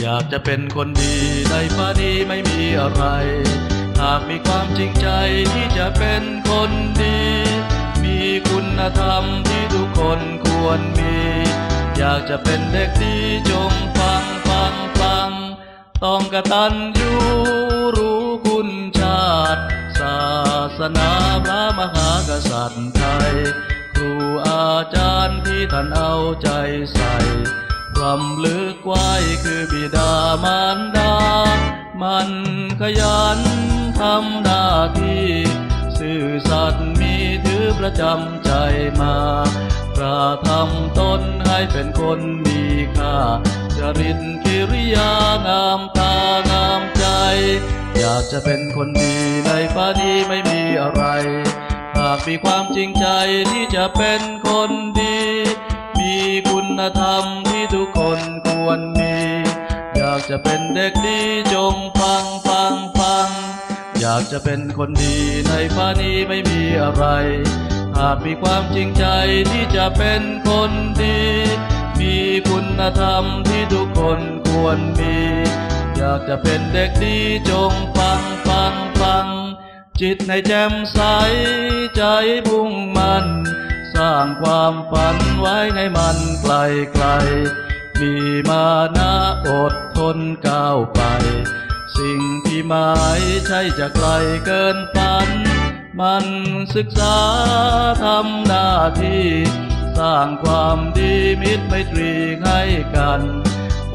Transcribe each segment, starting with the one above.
อยากจะเป็นคนดีในฟ้านี้ไม่มีอะไร หากมีความจริงใจที่จะเป็นคนดี มีคุณธรรมที่ทุกคนควรมี อยากจะเป็นเด็กดีจงฟังฟังฟัง ต้องกตัญญูรู้คุณชาติ ศาสนาพระมหากษัตริย์ไทย ครูอาจารย์ที่ท่านเอาใจใส่ รำลึกไว้คือบิดามารดา มันขยันทำหน้าที่ซื่อสัตย์มีถือประจำใจมากระทำตนให้เป็นคนมีค่าจริตกิริยางามตางามใจ อยากจะเป็นคนดีในฟ้านี้ไม่มีอะไร หากมีความจริงใจที่จะเป็นคนดี มีคุณธรรม คนควรมี อยากจะเป็นเด็กดีจงฟังฟังฟัง อยากจะเป็นคนดีในฟ้านี้ไม่มีอะไร หากมีความจริงใจที่จะเป็นคนดี มีคุณธรรมที่ทุกคนควรมี อยากจะเป็นเด็กดีจงฟังฟังฟัง จิตในแจ่มใสใจพุ่งมันสร้างความฝันไว้ให้มันไกลไกล มีมานะอดทนก้าวไป สิ่งที่หมายใช่จะไกลเกินฝัน มันศึกษาทำหน้าที่ สร้างความดีมิตรไมตรีให้กัน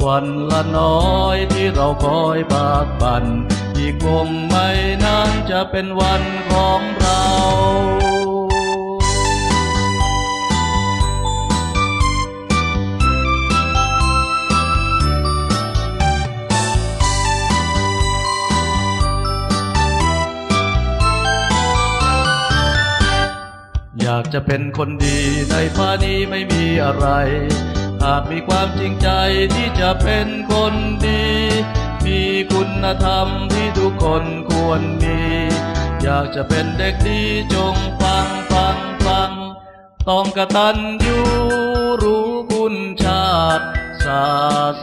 วันละน้อยที่เราคอยบากบันอีกคงไม่นานจะเป็นวันของเรา อยากจะเป็นคนดีในฟ้านี้ไม่มีอะไร หากมีความจริงใจที่จะเป็นคนดี มีคุณธรรมที่ทุกคนควรมี อยากจะเป็นเด็กดีจงฟังฟังฟัง ต้องกระตัญญูรู้คุณชาติ ศา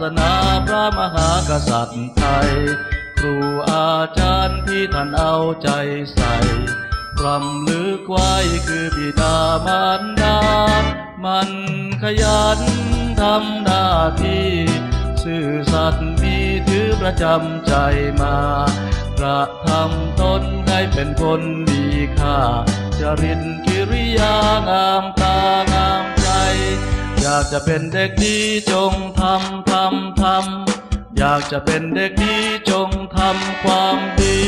สนาพระมหากษัตริย์ไทย ครูอาจารย์ที่ท่านเอาใจใส่ รำลึกไว้คือบิดามารดา มันขยันทำหน้าที่ซื่อสัตย์มีถือประจำใจมากระทำตนให้เป็นคนมีค่าจริตกิริยางามตางามใจ อยากจะเป็นเด็กดีจงทำทำทำอยากจะเป็นเด็กดีจงทำความดี